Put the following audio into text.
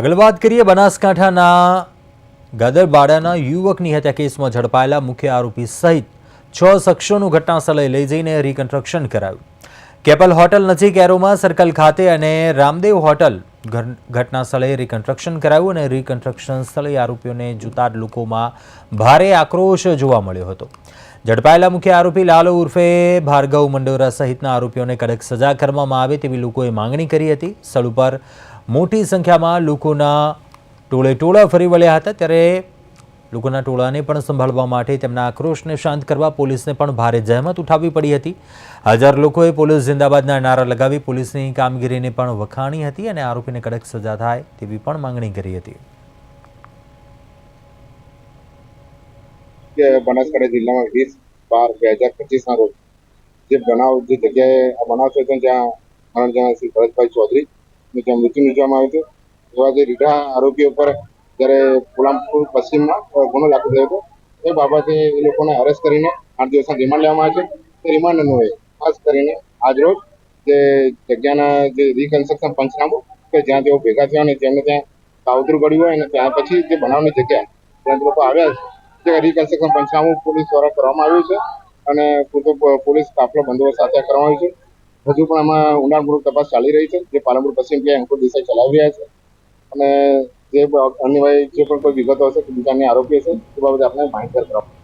આગળ વાત કરીએ બનાસકાંઠાના ગાદરબાડાના યુવકની હત્યા કેસમાં ઝડપાયેલા મુખ્ય આરોપી સહિત છ શખ્સોનું ઘટનાસ્થળે લઈ જઈને રિકન્સ્ટ્રક્શન કરાયું. કેપલ હોટલ નજીક એરોમા સર્કલ ખાતે અને રામદેવ હોટલ ઘટનાસ્થળે રિકન્સ્ટ્રક્શન કરાયું અને રિકન્સ્ટ્રક્શન સ્થળે આરોપીઓને જોતા જ લોકોમાં ભારે આક્રોશ જોવા મળ્યો હતો. ઝડપાયેલા મુખ્ય આરોપી લાલો ઉર્ફે ભાર્ગવ મંડોરા સહિતના આરોપીઓને કડક સજા કરવામાં આવે તેવી લોકોએ માંગણી કરી હતી. સ્થળ ઉપર મોટી સંખ્યામાં લોકોના ટોળે ટોળા ફરી વળ્યા હતા. ત્યારે લોકોના ટોળાને પણ સંભાળવા માટે તેમના આક્રોશને શાંત કરવા પોલીસને પણ ભારે જહેમત ઉઠાવવી પડી હતી. હજાર લોકોએ પોલીસ જિંદાબાદના નારા લગાવી પોલીસની કામગીરીને પણ વખાણી હતી અને આરોપીને કડક સજા થાય તેવી પણ માંગણી કરી હતી. બનાસકાંઠા જિલ્લામાં વીસ બાર બે હજાર પચીસના રોજ જે બનાવ, જે જગ્યાએ બનાવ થયો હતો ભરતભાઈ ચૌધરી ને ત્યાં મૃત્યુ નિપજવામાં આવ્યું હતું. એવા જે રીઢા આરોપીઓ પર જ્યારે પોલામપુર પશ્ચિમમાં ગુનો દાખલ થયો હતો, એ બાબતે એ લોકોને અરેસ્ટ કરીને આઠ દિવસના રિમાન્ડ લેવામાં આવે છે. તે રિમાન્ડ અન્વયે ખાસ કરીને આજરોજ જે જગ્યાના જે રિકન્સ્ટ્રક્શન પંચનામું કે જ્યાં તેઓ ભેગા થયા અને તેમને ત્યાં કાવતરું પડ્યું હોય અને ત્યાં પછી જે બનાવની જગ્યા ત્યાં લોકો આવ્યા છે, તે રિકન્સ્ટ્રક્શન પંચનામું પોલીસ દ્વારા કરવામાં આવ્યું છે અને પૂરતો પોલીસ કાફલો બંદોબસ્ત સાથે કરવામાં આવ્યો છે. હજુ પણ આમાં ઊંડાણપૂર્વક તપાસ ચાલી રહી છે. જે પાલનપુર પશ્ચિમ પીઆઈ અંકુર દેસાઈ ચલાવી રહ્યા છે. અને જે અન્યવાય અન્ય જે પણ કોઈ વિગતો હશે બીજાની આરોપી હશે, તે બાબતે આપણે માહિતગાર કરવામાં